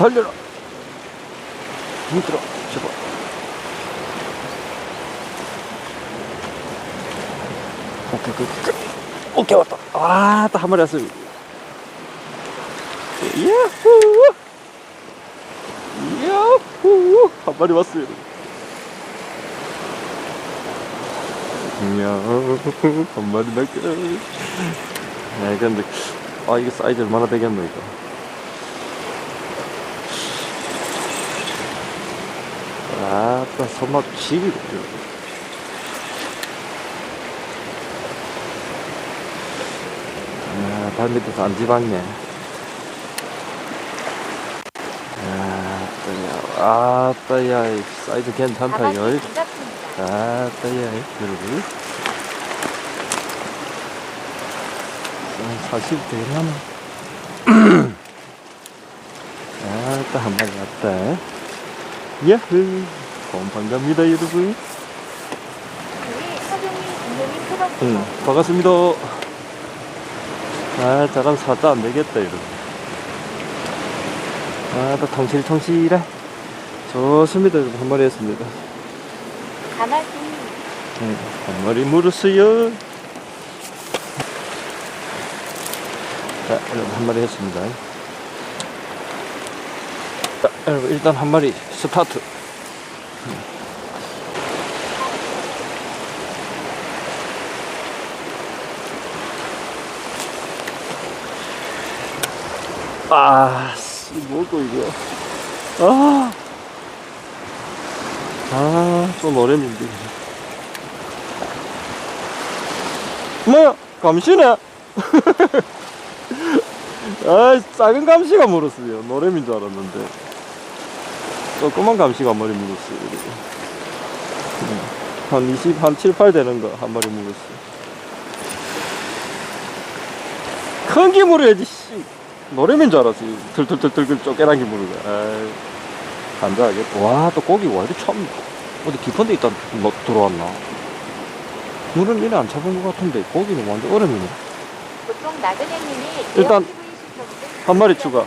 달려라. 힘들어. 제발. 오케이 오케이. 오케이 왔다. 아딱 한 마리 왔어요. 야후 야후 한 마리 왔어요. 야후 한 마리 날게 야 근데 아 이게 사이즈 얼마나 되겠노 이거 아따 손맛 지기고. 아, 발 밑에서 안 집었네. 아따야 아따야 이 사이즈 괜찮다 열. 아따야 여러분 사실 되려나 아따 한 마리 왔다 야흐 곰팡 갑니다 여러분. 응 반갑습니다. 아 저랑 사자 안 되겠다 여러분. 아따 통실통실해 좋습니다 여러분. 한 마리 했습니다. 응, 한 마리 물었어요. 자 여러분 한 마리 했습니다. 자 여러분 일단 한 마리 스타트 아, 씨, 뭐고 이거? 아, 아, 좀 어렵는데. 뭐야, 감시네? 아, 작은 감시가 물었어요. 노래민 줄 알았는데. 조그만 감시가 한 마리 물었어요. 그리고. 음, 한 20, 한 7, 8 되는 거 한 마리 물었어요. 큰게 물어야지, 씨. 노래민 줄 알았지. 털털털털 쪼개랑이 물은 거야. 아이, 간장하겠다. 와, 또 고기 와, 이렇게 참, 어디 깊은 데 있다 너, 들어왔나? 물은 이래 안 잡은 것 같은데, 고기는 완전 얼음이네. 보통 나그네님이 일단 한 마리 추가.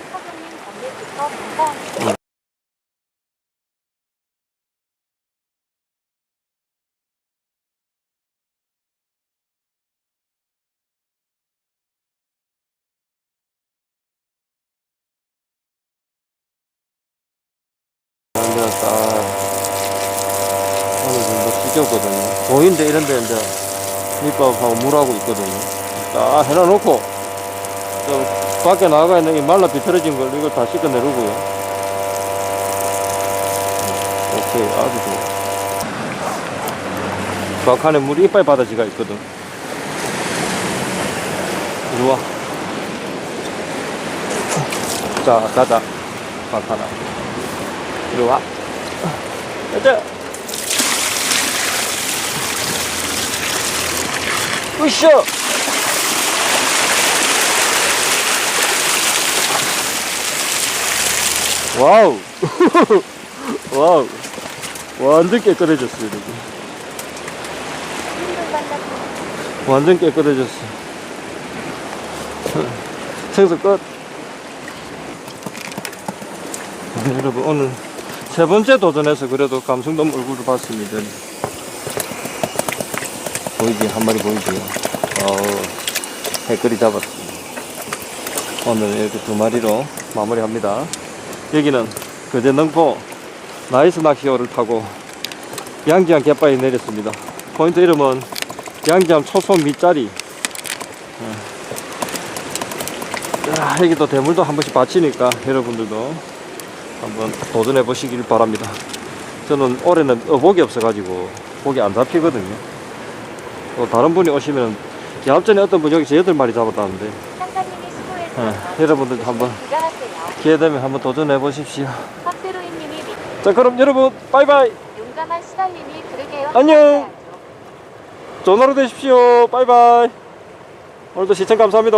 감사합니다. 이제 딱, 어느 정도 튀겼거든요. 보인데 이런 데 이제 밑밥하고 물하고 있거든요. 딱 해놔놓고, 저 밖에 나가 있는 이 말라 비틀어진 걸 이걸 다 씻어내려고요. 오케이, 아주 좋아. bak안에 물이 이빨 바다지가 있거든. 이리 와. 자, 가자. bak하나 이리 와. 가자. 으쌰! 와우! 와우! 완전 깨끗해졌어요, 여러분. 완전 깨끗해졌어. 생수 끝. 네, 여러분, 오늘 세 번째 도전해서 그래도 감성돔 얼굴을 봤습니다. 보이지? 한 마리 보이지? 어우, 해끌이 잡았습니다. 오늘 이렇게 두 마리로 마무리합니다. 여기는 그제 능포 나이스 낚시호를 타고 양지항 갯바위 내렸습니다. 포인트 이름은 양지암 초소 밑자리. 야, 여기도 대물도 한 번씩 받치니까 여러분들도 한번 도전해 보시길 바랍니다. 저는 올해는 어복이 없어가지고 고기 안 잡히거든요. 또 다른 분이 오시면 야합전에 어떤 분 여기서 여덟 마리 잡았다는데 상사님이 수고해 예, 주셔서 여러분들도 한번. 기회 되면 한번 도전해 보십시오. 자 그럼 여러분 바이바이. 안녕. 좋은 하루 되십시오. 바이바이. 오늘도 시청 감사합니다.